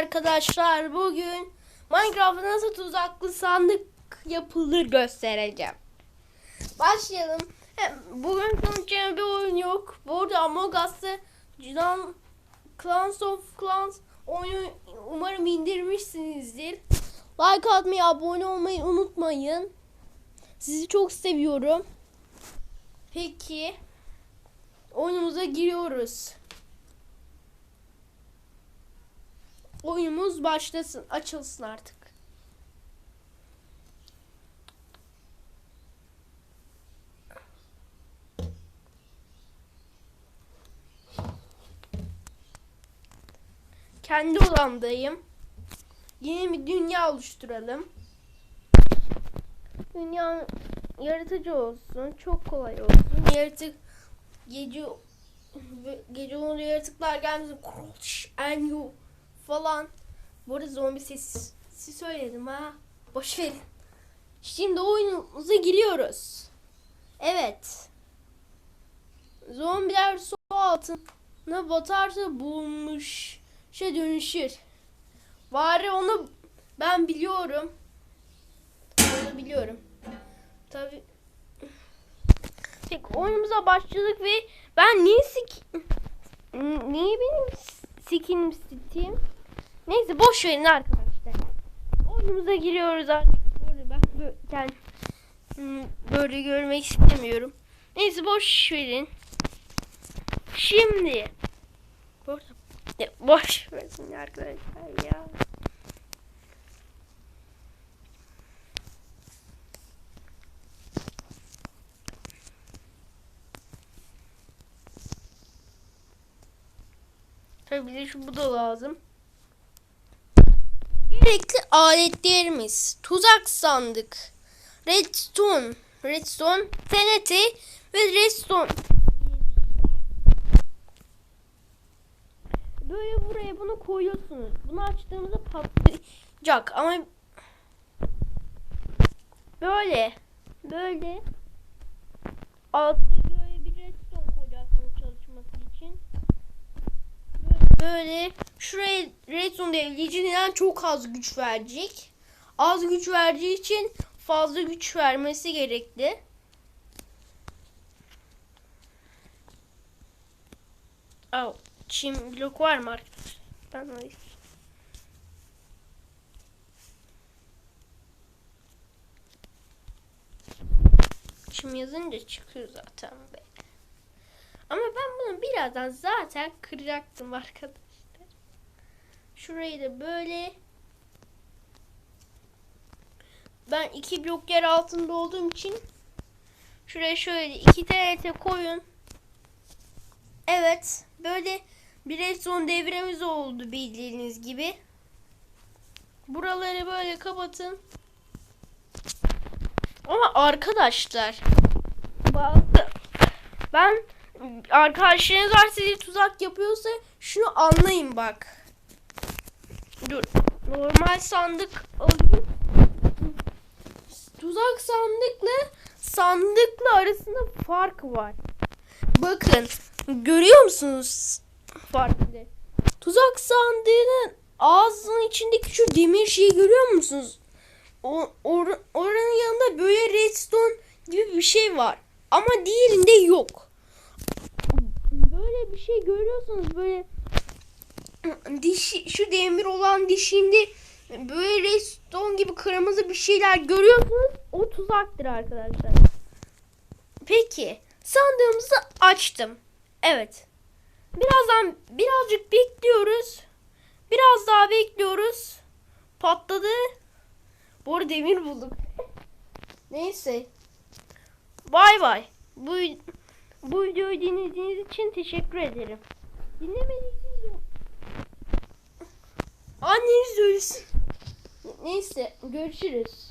arkadaşlar. Bugün Minecraft'ta nasıl tuzaklı sandık yapılır göstereceğim. Başlayalım. Bugün konuşacağım bir oyun yok. Bu arada Among Clan Clans of Clans oyunu umarım indirmişsinizdir. Like atmayı, abone olmayı unutmayın. Sizi çok seviyorum. Peki. Oyunumuza giriyoruz. Oyunumuz başlasın. Açılsın artık. Kendi odamdayım. Yeni bir dünya oluşturalım. Dünya yaratıcı olsun. Çok kolay olsun. Yaratık gece gece olunca yaratıklar gelmesin. And you falan. Bu arada zombi sesi söyledim ha. Boş verin. Şimdi oyunumuza giriyoruz. Evet. Zombiler su altına batarsa bulmuş şey dönüşür. Bari onu ben biliyorum. Onu biliyorum. Tabi. Peki oyunumuza başladık ve ben niye sik... Niye benim skinim Steam? Neyse boş verin arkadaşlar. Oyunumuza giriyoruz artık. Böyle, yani, hmm, böyle görmek istemiyorum. Neyse boş verin. Şimdi boş, boş verin arkadaşlar ya. Tabii bize şu bu da lazım. Gerekli aletlerimiz. Tuzak sandık. Redstone. Redstone. TNT. Ve redstone. Böyle buraya bunu koyuyorsunuz. Bunu açtığımızda patlayacak. Ama böyle. Böyle. Altta böyle bir redstone koyacaksınız çalışması için böyle şuraya redstone devleyiciden çok az güç verecek. Az güç verdiği için fazla güç vermesi gerekli. Al, çim blok var mı arkadaşlar? Ben alayım. Çim yazınca çıkıyor zaten be. Ama ben bunu birazdan zaten kıracaktım arkadaşlar. Şurayı da böyle ben iki blok yer altında olduğum için şuraya şöyle iki TNT koyun. Evet böyle bir redstone devremiz oldu bildiğiniz gibi. Buraları böyle kapatın. Ama arkadaşlar ben arkadaşlarınız var size tuzak yapıyorsa şunu anlayın bak. Dur. Normal sandık alayım. Tuzak sandıkla sandıkla arasında fark var. Bakın görüyor musunuz farkı? Tuzak sandığının ağzının içindeki şu demir şeyi görüyor musunuz? O, or, oranın yanında böyle redstone gibi bir şey var. Ama diğerinde yok böyle bir şey görüyorsunuz böyle dişi şu demir olan dişinde böyle redstone gibi kırmızı bir şeyler görüyorsunuz. O tuzaktır arkadaşlar. Peki sandığımızı açtım. Evet. Birazdan birazcık bekliyoruz. Biraz daha bekliyoruz. Patladı. Bu arada demir bulduk. Neyse. Bay bay. Bu bu videoyu dinlediğiniz için teşekkür ederim. Dinlemediyseniz ölsün. Neyse görüşürüz.